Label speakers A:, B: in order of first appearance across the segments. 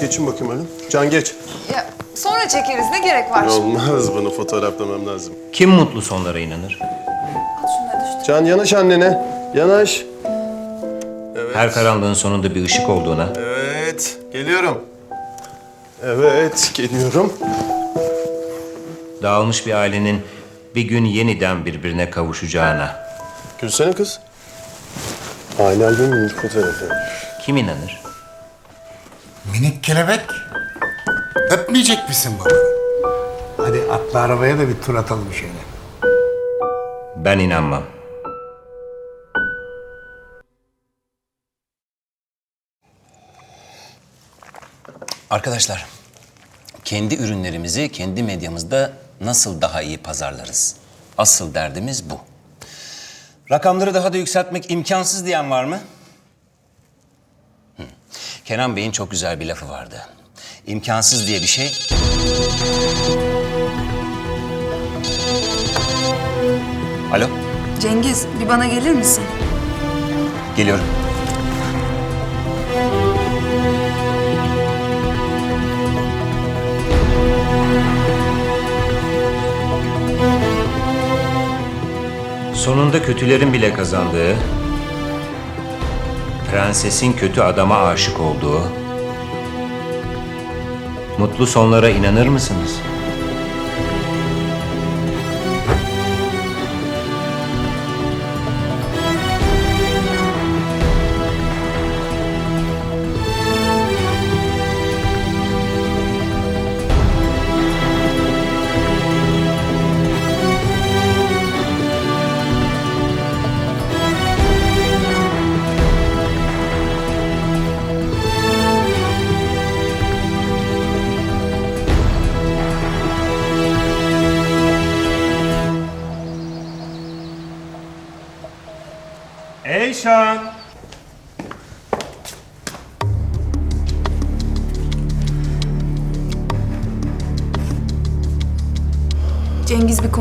A: Geçin bakayım öyle. Can geç.
B: Ya sonra çekeriz ne gerek var?
A: Olmaz bunu fotoğraflamam lazım.
C: Kim mutlu sonlara inanır?
B: Şunları düştü.
A: Can yanaş annene. Yanaş.
C: Her karanlığın sonunda bir ışık olduğuna,
A: Evet. Geliyorum. Evet. Geliyorum.
C: dağılmış bir ailenin bir gün yeniden birbirine kavuşacağına
A: Gülsene kız. Aile albümünün fotoğrafı.
C: kim inanır?
D: Minik kelebek. Öpmeyecek misin baba? Hadi atla arabaya da bir tur atalım şöyle.
C: Ben inanmam.
E: Arkadaşlar, kendi ürünlerimizi kendi medyamızda nasıl daha iyi pazarlarız? Asıl derdimiz bu. Rakamları daha da yükseltmek imkansız diyen var mı? Kenan Bey'in çok güzel bir lafı vardı. İmkansız diye bir şey Alo,
B: Cengiz bir bana gelir misin?
E: geliyorum.
C: Sonunda kötülerin bile kazandığı, prensesin kötü adama aşık olduğu, mutlu sonlara inanır mısınız?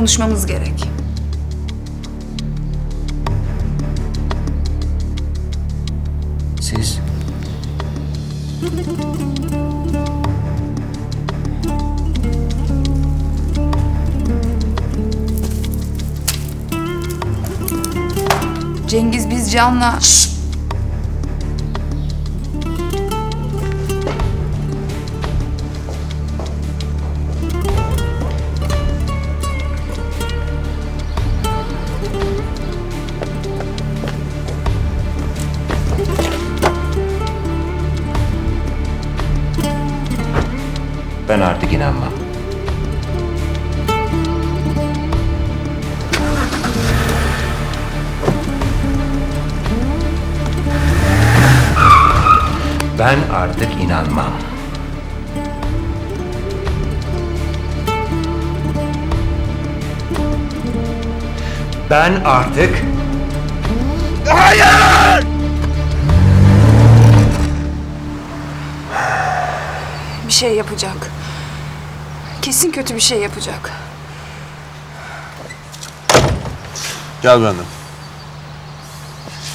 B: Konuşmamız gerek.
E: Siz?
B: Cengiz biz Can'la...
C: Ben inanmam. Ben artık
B: Bir şey yapacak. Kesin kötü bir şey yapacak.
A: Gel benden.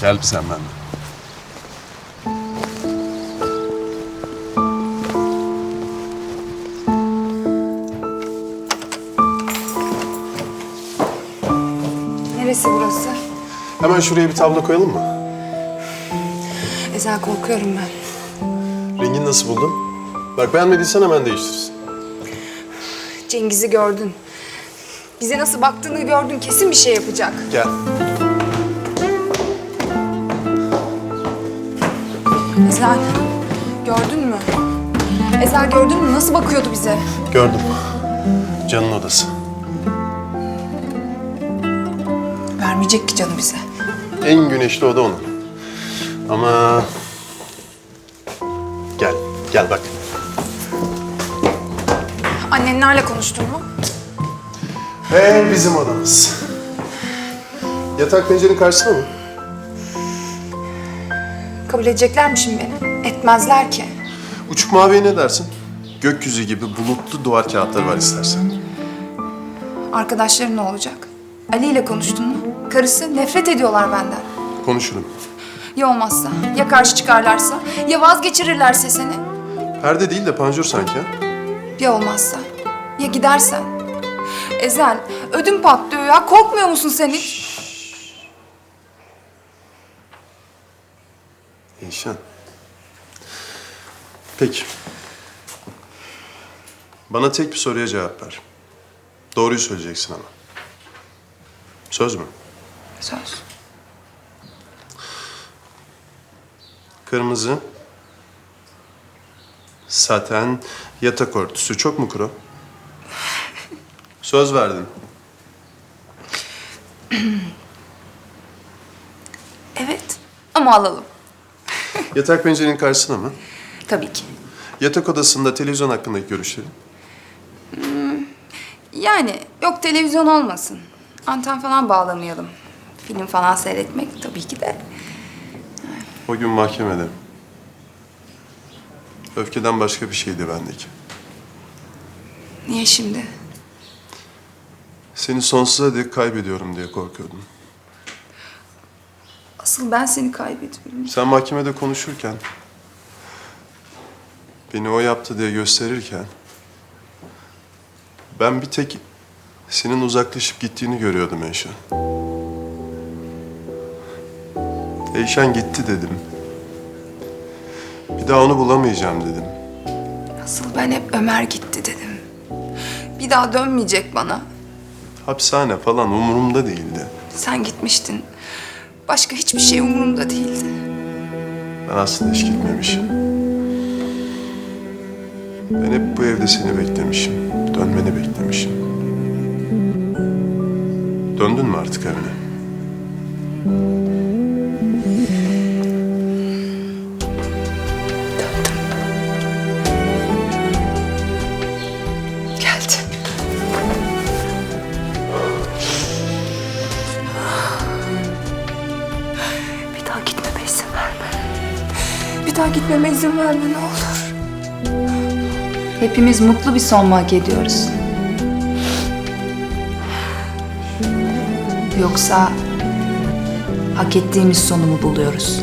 A: Gel sen benden. Hemen şuraya bir tablo koyalım mı?
B: Ezel korkuyorum ben.
A: Rengini nasıl buldun? Bak beğenmediysen hemen değiştiririz.
B: Cengiz'i gördün. Bize nasıl baktığını gördün. Kesin bir şey yapacak.
A: Gel.
B: Ezel, gördün mü? Ezel gördün mü? Nasıl bakıyordu bize?
A: Gördüm. Can'ın odası.
B: Vermeyecek ki canı bize.
A: En güneşli oda onun. Ama... Gel, gel bak.
B: Annenlerle konuştun mu?
A: Ve bizim odamız. Yatak pencerenin karşısında mı?
B: Kabul edecekler mi şimdi beni? Etmezler ki.
A: Uçuk maviye ne dersin? Gökyüzü gibi bulutlu duvar kağıtları var istersen.
B: Arkadaşların ne olacak? Ali ile konuştun mu? Karısı nefret ediyorlar benden.
A: Konuşurum.
B: Ya olmazsa? Ya karşı çıkarlarsa? Ya vazgeçirirlerse seni?
A: Perde değil de panjur sanki ha?
B: Ya olmazsa? Ya gidersen? Ezel, ödüm patlıyor ya. Korkmuyor musun sen hiç?
A: Eyşan. Peki. Bana tek bir soruya cevap ver. Doğruyu söyleyeceksin ama. Söz mü?
B: Söz.
A: Kırmızı. Saten yatak örtüsü çok mu kuru? Söz verdin.
B: Evet. Ama alalım.
A: Yatak pencerenin karşısına mı?
B: Tabii ki.
A: Yatak odasında televizyon hakkındaki görüşlerin.
B: Yani yok televizyon olmasın. Anten falan bağlamayalım. Film falan seyretmek tabii ki de.
A: O gün mahkemede. Öfkeden başka bir şeydi bendeki.
B: Niye şimdi?
A: Seni sonsuza dek kaybediyorum diye korkuyordum.
B: Asıl ben seni kaybediyorum.
A: Sen mahkemede konuşurken, beni o yaptı diye gösterirken, ben bir tek senin uzaklaşıp gittiğini görüyordum Eyşan. Eyşan gitti dedim. Bir daha onu bulamayacağım dedim.
B: Asıl ben hep Ömer gitti dedim. Bir daha dönmeyecek bana.
A: Hapishane falan umurumda değildi.
B: Sen gitmiştin. Başka hiçbir şey umurumda değildi.
A: Ben aslında hiç gitmemişim. Ben hep bu evde seni beklemişim. Dönmeni beklemişim. Döndün mü artık evine?
B: İzin verme ne olur.
F: Hepimiz mutlu bir son mu hak ediyoruz? Yoksa hak ettiğimiz sonu mu buluyoruz?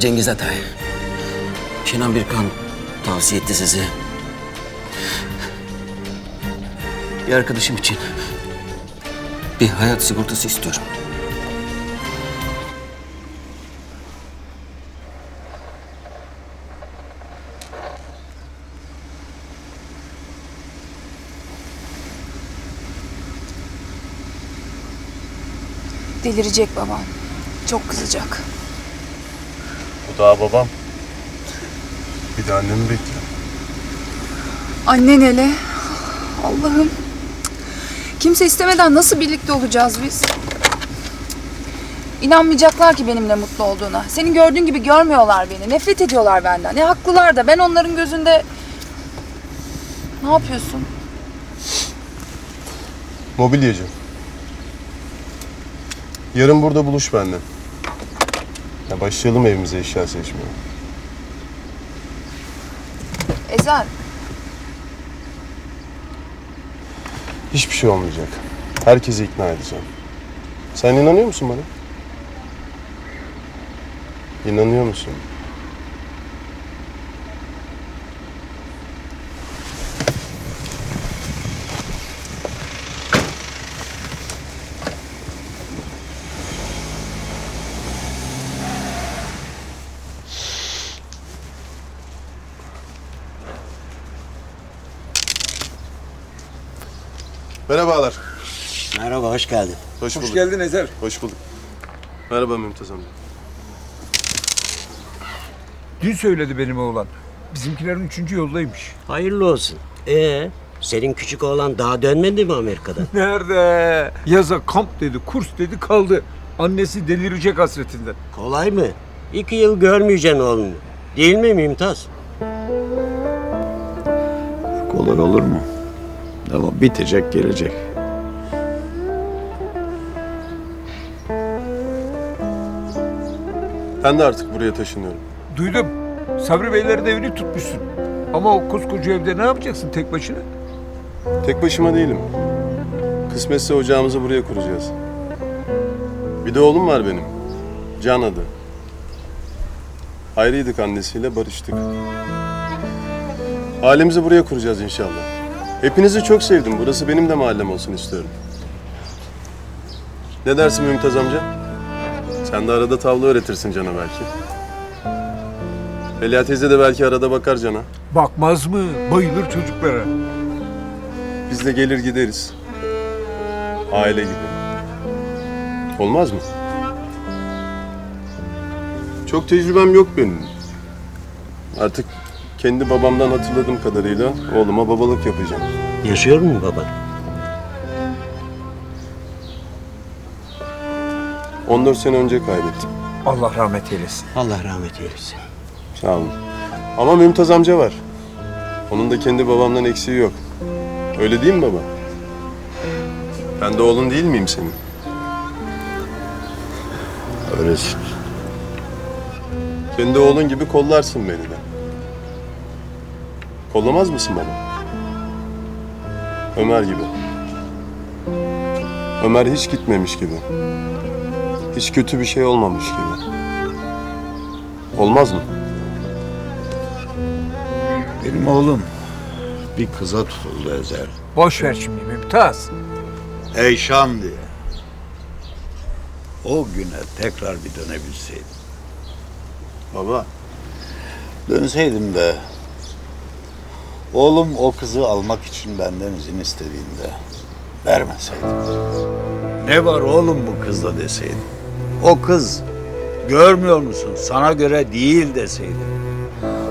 E: Cengiz Atay. Kenan Birkan tavsiye etti sizi. Bir arkadaşım için bir hayat sigortası istiyorum.
B: Delirecek babam. Çok kızacak.
A: Daha babam. Bir de annemi bekliyor.
B: Annen hele. Allah'ım. Kimse istemeden nasıl birlikte olacağız biz? İnanmayacaklar ki benimle mutlu olduğuna. Senin gördüğün gibi görmüyorlar beni. Nefret ediyorlar benden. Ne haklılar da ben onların gözünde... Ne yapıyorsun?
A: Mobilyacı. Yarın burada buluş benimle. Ya başlayalım evimize eşya seçmeye.
B: Ezel,
A: Hiçbir şey olmayacak. Herkesi ikna edeceğim. Sen inanıyor musun bana? İnanıyor musun? Merhabalar.
G: Merhaba, hoş geldin.
A: Hoş, bulduk.
H: geldin Ezer.
A: Hoş bulduk. Merhaba Mümtaz amca.
I: Dün söyledi benim oğlan. Bizimkilerin üçüncü yoldaymış.
G: Hayırlı olsun. Ee, senin küçük oğlan daha dönmedi mi Amerika'dan?
I: Nerede? Yaza kamp dedi, kurs dedi kaldı. Annesi delirecek hasretinden.
G: Kolay mı? İki yıl görmeyeceksin oğlunu. Değil mi Mümtaz?
J: Kolay olur mu? Ama bitecek gelecek.
A: Ben de artık buraya taşınıyorum.
I: Duydum. Sabri Beylerin evini tutmuşsun. Ama o koskoca evde ne yapacaksın tek başına?
A: Tek başıma değilim. Kısmetse ocağımızı buraya kuracağız. Bir de oğlum var benim. Can adı. Ayrıydık annesiyle barıştık. Ailemizi buraya kuracağız inşallah. Hepinizi çok sevdim. Burası benim de mahallem olsun istiyorum. Ne dersin Mümtaz amca? Sen de arada tavla öğretirsin Can'a belki. Elia teyze de belki arada bakar Can'a.
I: Bakmaz mı? Bayılır çocuklara.
A: Biz de gelir gideriz. Aile gibi. Olmaz mı? Çok tecrübem yok benim. Artık kendi babamdan hatırladığım kadarıyla oğluma babalık yapacağım.
G: Yaşıyor mu baban?
A: 14 sene önce kaybettim.
I: Allah rahmet eylesin.
G: Allah rahmet eylesin.
A: Sağ olun. Ama Mümtaz amca var. Onun da kendi babamdan eksiği yok. Öyle değil mi baba? Ben de oğlun değil miyim senin?
J: Öylesin.
A: Kendi oğlun gibi kollarsın beni de. Kollamaz mısın baba? Ömer gibi. Ömer hiç gitmemiş gibi. Hiç kötü bir şey olmamış gibi. Olmaz mı?
J: Benim oğlum bir kıza tutuldu Ezel.
I: Boş ver şimdi Mümtaz.
J: Eyşan diye. O güne tekrar bir dönebilseydim.
A: Baba,
J: Dönseydim de oğlum o kızı almak için benden izin istediğinde vermeseydim. Ne var oğlum bu kızda deseydim. O kız görmüyor musun sana göre değil deseydim.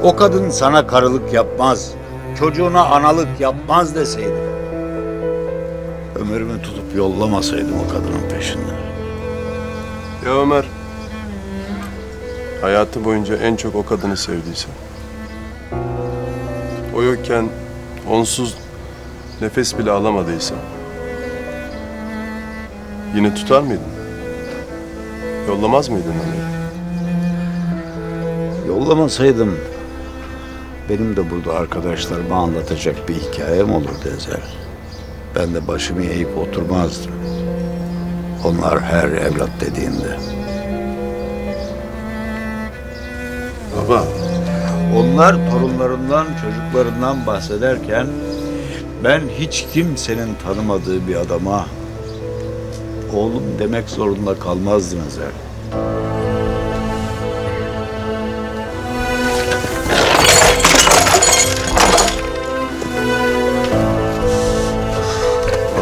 J: O kadın sana karılık yapmaz. Çocuğuna analık yapmaz deseydim. Ömrümü tutup yollamasaydım o kadının peşinden.
A: ya Ömer hayatı boyunca en çok o kadını sevdiyse. O yokken onsuz nefes bile alamadıysa. Yine tutar mıydın? Yollamaz mıydın onu?
J: Yollamasaydım benim de burada arkadaşlarıma anlatacak bir hikayem olurdu Ezel. Ben de başımı eğip oturmazdım. Onlar her evlat dediğinde.
A: Baba,
J: Onlar torunlarından, çocuklarından bahsederken ben hiç kimsenin tanımadığı bir adama oğlum demek zorunda kalmazdım Ezel.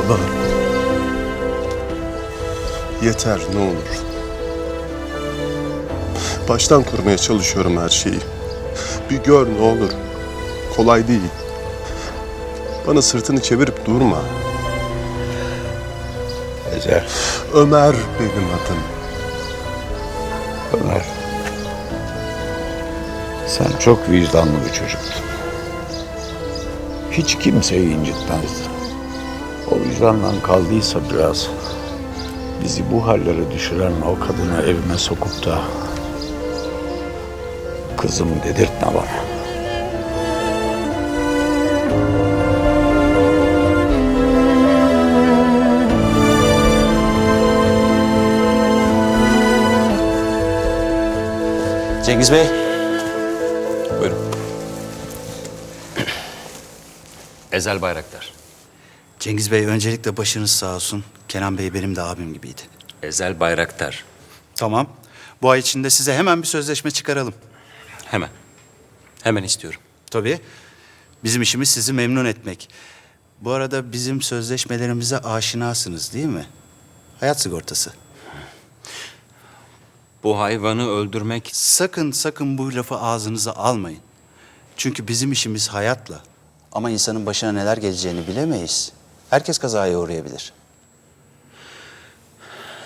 A: baba. Yeter ne olur. Baştan kurmaya çalışıyorum her şeyi. Bir gör ne olur. Kolay değil. Bana sırtını çevirip durma.
J: Ezel,
A: Ömer benim adım.
J: Ömer. Sen çok vicdanlı bir çocuktun. Hiç kimseyi incitmezdin. O vicdandan kaldıysa biraz bizi bu hallere düşüren o kadını evime sokup da kızım dedirtme bana.
C: Cengiz Bey. Buyurun. Ezel Bayraktar.
K: Cengiz Bey öncelikle başınız sağ olsun. Kenan Bey benim de abim gibiydi.
C: Ezel Bayraktar.
K: Tamam. Bu ay içinde size hemen bir sözleşme çıkaralım.
C: Hemen. Hemen istiyorum.
K: Tabii. Bizim işimiz sizi memnun etmek. Bu arada bizim sözleşmelerimize aşinasınız değil mi? Hayat sigortası.
C: Bu hayvanı öldürmek
K: Sakın sakın bu lafı ağzınıza almayın. Çünkü bizim işimiz hayatla. Ama insanın başına neler geleceğini bilemeyiz. Herkes kazaya uğrayabilir.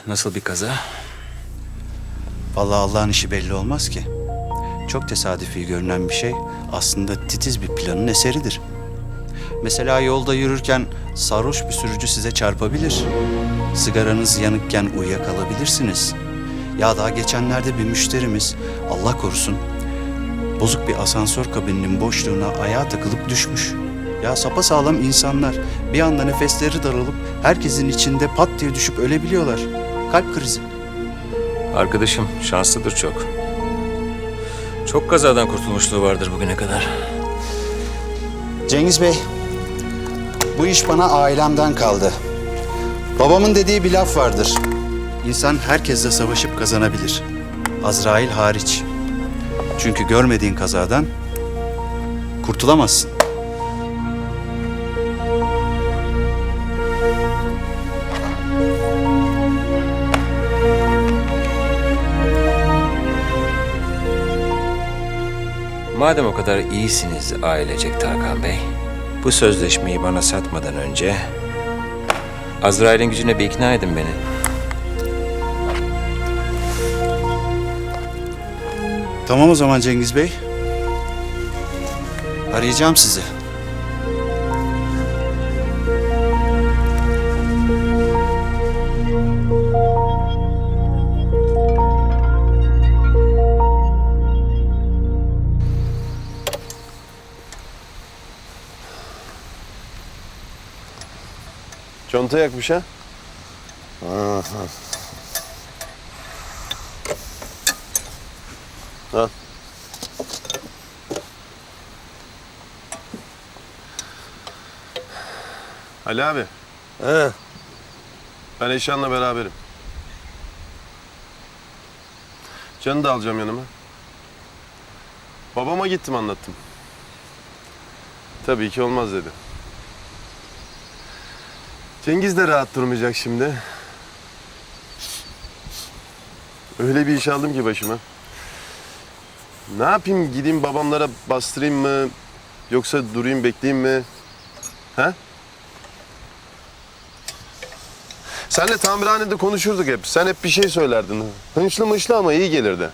C: nasıl bir kaza?
K: Vallahi Allah'ın işi belli olmaz ki. Çok tesadüfi görünen bir şey aslında titiz bir planın eseridir. Mesela yolda yürürken sarhoş bir sürücü size çarpabilir. Sigaranız yanıkken uyuyakalabilirsiniz. Ya daha geçenlerde bir müşterimiz Allah korusun bozuk bir asansör kabininin boşluğuna ayağa takılıp düşmüş. Ya sapasağlam insanlar bir anda nefesleri daralıp herkesin içinde pat diye düşüp ölebiliyorlar. Kalp krizi.
C: Arkadaşım şanslıdır çok. Çok kazadan kurtulmuşluğu vardır bugüne kadar.
K: Cengiz Bey, bu iş bana ailemden kaldı. Babamın dediği bir laf vardır. İnsan herkesle savaşıp kazanabilir. Azrail hariç. Çünkü görmediğin kazadan kurtulamazsın.
L: Madem o kadar iyisiniz ailecek Tarkan Bey, bu sözleşmeyi bana satmadan önce Azrail'in gücüne bir ikna edin beni.
K: Tamam o zaman Cengiz Bey. Arayacağım sizi.
A: Conta yakmış ha? Al. Ali abi.
M: He.
A: Ben Eşan'la beraberim. Can'ı da alacağım yanıma. Babama gittim anlattım. Tabii ki olmaz dedi. Cengiz de rahat durmayacak şimdi. Öyle bir iş aldım ki başıma. Ne yapayım gideyim babamlara bastırayım mı? Yoksa durayım bekleyeyim mi? Ha? Senle tamirhanede konuşurduk hep. Sen hep bir şey söylerdin. Hınçlı mışlı ama iyi gelirdi.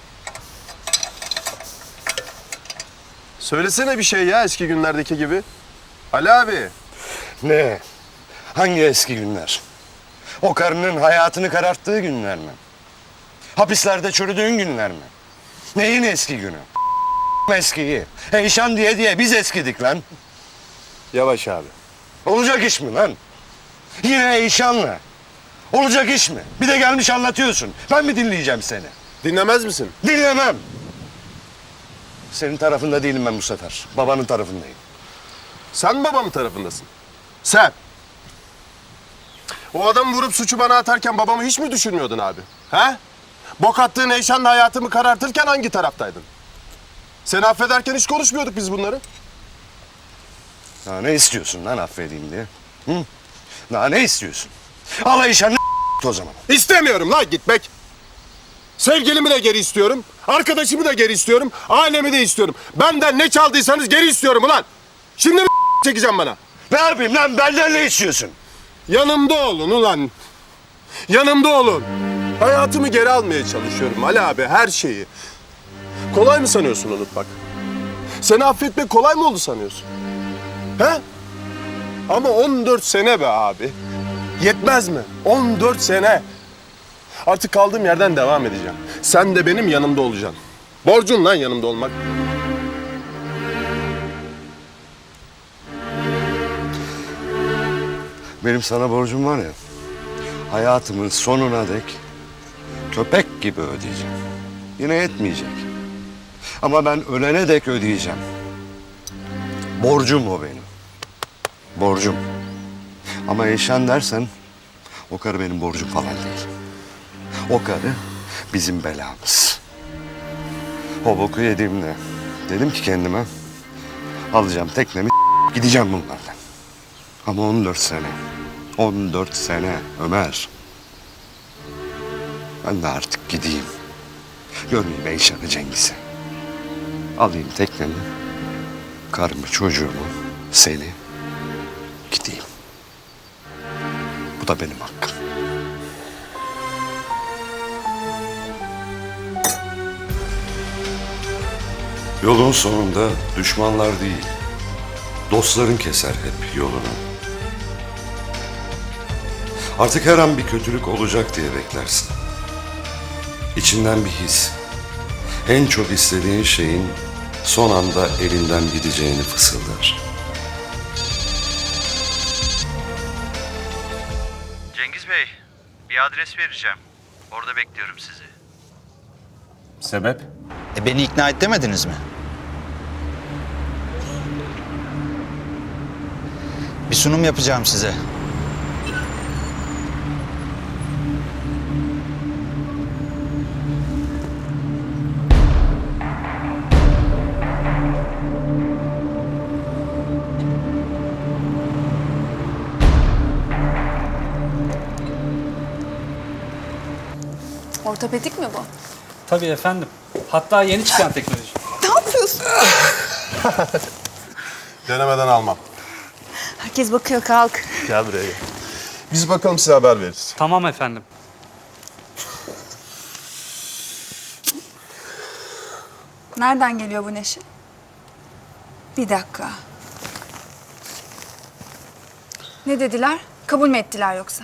A: Söylesene bir şey ya eski günlerdeki gibi. Ali abi.
M: Ne? Hangi eski günler? O karının hayatını kararttığı günler mi? Hapislerde çürüdüğün günler mi? Neyin eski günü? Eskiyi. Eyşan diye diye biz eskidik lan.
A: Yavaş abi.
M: Olacak iş mi lan? Yine Eyşan'la. Olacak iş mi? Bir de gelmiş anlatıyorsun. Ben mi dinleyeceğim seni?
A: Dinlemez misin?
M: Dinlemem. Senin tarafında değilim ben bu sefer. Babanın tarafındayım.
A: Sen babamın tarafındasın. Sen. O adam vurup suçu bana atarken babamı hiç mi düşünmüyordun abi? He? Bok attığın Eyşan'la hayatımı karartırken hangi taraftaydın? Seni affederken hiç konuşmuyorduk biz bunları.
M: Ya ne istiyorsun lan affedeyim diye? Hı? Daha ne istiyorsun? Al Eyşan'ı o zaman.
A: İstemiyorum lan gitmek. Sevgilimi de geri istiyorum. Arkadaşımı da geri istiyorum. Ailemi de istiyorum. Benden ne çaldıysanız geri istiyorum ulan. Şimdi mi çekeceğim bana?
M: Ne yapayım lan benden ne istiyorsun?
A: Yanımda olun ulan. Yanımda olun. Hayatımı geri almaya çalışıyorum Ali abi her şeyi. Kolay mı sanıyorsun unutmak? Seni affetmek kolay mı oldu sanıyorsun? He? Ama 14 sene be abi. Yetmez mi? 14 sene. Artık kaldığım yerden devam edeceğim. Sen de benim yanımda olacaksın. Borcun lan yanımda olmak.
M: Benim sana borcum var ya. Hayatımın sonuna dek köpek gibi ödeyeceğim. Yine yetmeyecek. Ama ben ölene dek ödeyeceğim. Borcum o benim. Borcum. Ama Eyşan dersen o karı benim borcum falan değil. O karı bizim belamız. O boku yediğimde dedim ki kendime alacağım teknemi gideceğim bunlarla. Ama 14 sene. 14 sene Ömer. Ben de artık gideyim. Görmeyeyim Eyşan'ı Cengiz'i. Alayım teknemi, karımı, çocuğumu, seni. Gideyim. Bu da benim hakkım. Yolun sonunda düşmanlar değil, dostların keser hep yolunu. Artık her an bir kötülük olacak diye beklersin. İçinden bir his, en çok istediğin şeyin son anda elinden gideceğini fısıldar.
K: Cengiz Bey, bir adres vereceğim. Orada bekliyorum sizi.
E: Sebep?
K: E beni ikna et demediniz mi? Bir sunum yapacağım size.
B: Ortopedik mi bu?
H: Tabii efendim. Hatta yeni çıkan teknoloji.
B: Ne yapıyorsun?
A: Denemeden almam.
B: Herkes bakıyor kalk.
A: Gel buraya gel. Biz bakalım size haber veririz.
H: Tamam efendim.
B: Nereden geliyor bu neşe? Bir dakika. Ne dediler? Kabul mü ettiler yoksa?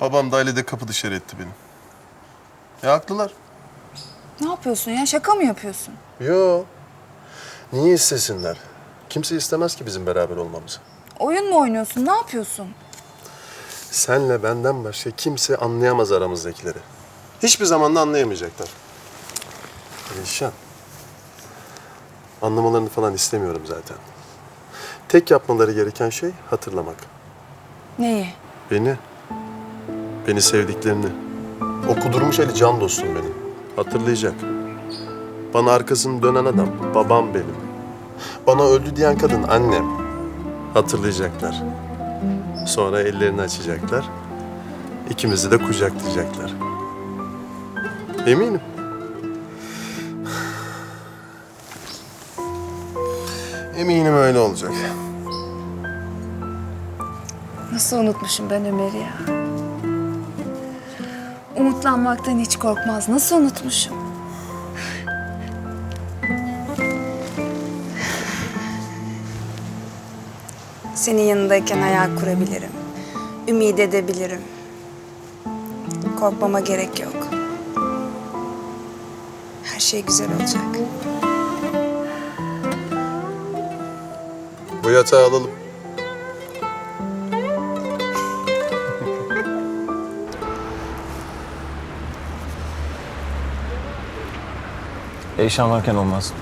A: Babam da ailede kapı dışarı etti beni. Ya haklılar.
B: Ne yapıyorsun ya? Şaka mı yapıyorsun?
A: Yo. Niye istesinler? Kimse istemez ki bizim beraber olmamızı.
B: Oyun mu oynuyorsun? Ne yapıyorsun?
A: Senle benden başka kimse anlayamaz aramızdakileri. Hiçbir zaman da anlayamayacaklar. Eyşan. Anlamalarını falan istemiyorum zaten. Tek yapmaları gereken şey hatırlamak.
B: Neyi?
A: Beni. Beni sevdiklerini. O kudurmuş eli can dostum benim. Hatırlayacak. Bana arkasını dönen adam babam benim. Bana öldü diyen kadın annem. Hatırlayacaklar. Sonra ellerini açacaklar. İkimizi de kucaklayacaklar. Eminim. Eminim öyle olacak.
B: Nasıl unutmuşum ben Ömer'i ya? Umutlanmaktan hiç korkmaz. Nasıl unutmuşum? Senin yanındayken hayal kurabilirim. Ümit edebilirim. Korkmama gerek yok. Her şey güzel olacak.
A: Bu yatağı alalım.
C: Eyşan varken olmaz.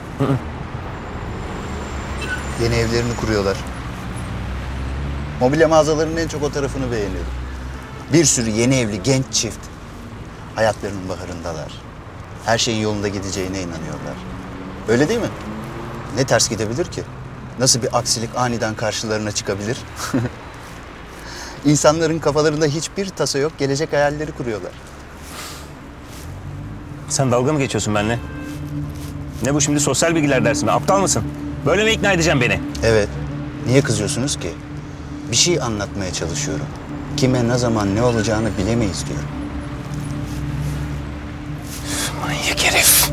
K: Yeni evlerini kuruyorlar. Mobilya mağazalarının en çok o tarafını beğeniyorum. Bir sürü yeni evli genç çift. Hayatlarının baharındalar. Her şeyin yolunda gideceğine inanıyorlar. Öyle değil mi? Ne ters gidebilir ki? Nasıl bir aksilik aniden karşılarına çıkabilir? İnsanların kafalarında hiçbir tasa yok, gelecek hayalleri kuruyorlar.
C: Sen dalga mı geçiyorsun benimle? Ne bu şimdi sosyal bilgiler dersi mi? Aptal mısın? Böyle mi ikna edeceğim beni?
K: Evet. Niye kızıyorsunuz ki? Bir şey anlatmaya çalışıyorum. Kime ne zaman ne olacağını bilemeyiz diyorum.
C: Manyak herif.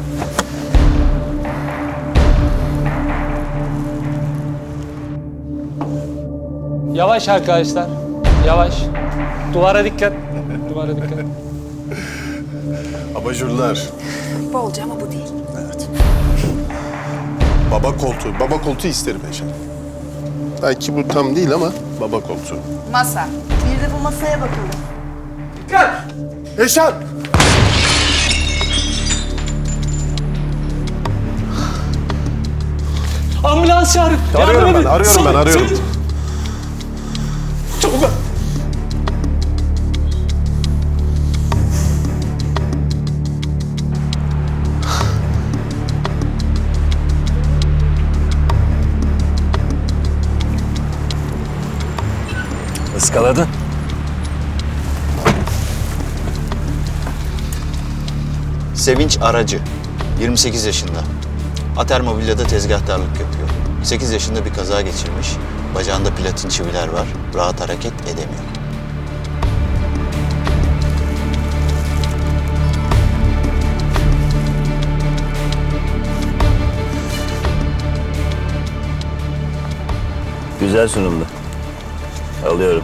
H: Yavaş arkadaşlar. Yavaş. Duvara dikkat. Duvara dikkat.
A: Abajurlar.
B: Bolca ama bu değil.
A: Baba koltuğu. Baba koltuğu isterim Ece. Belki bu tam değil ama baba koltuğu.
B: Masa.
F: Bir de bu masaya bakalım. Dikkat!
A: Eşan!
H: Ambulans çağırın. Yardım Arıyorum
A: ben,
H: edin.
A: arıyorum ben, arıyorum.
H: sal- Çabuk.
E: Iskaladın.
K: Sevinç Aracı, 28 yaşında. Ater Mobilya'da tezgahtarlık yapıyor. 8 yaşında bir kaza geçirmiş. Bacağında platin çiviler var. Rahat hareket edemiyor.
C: Güzel sunumdu. Alıyorum.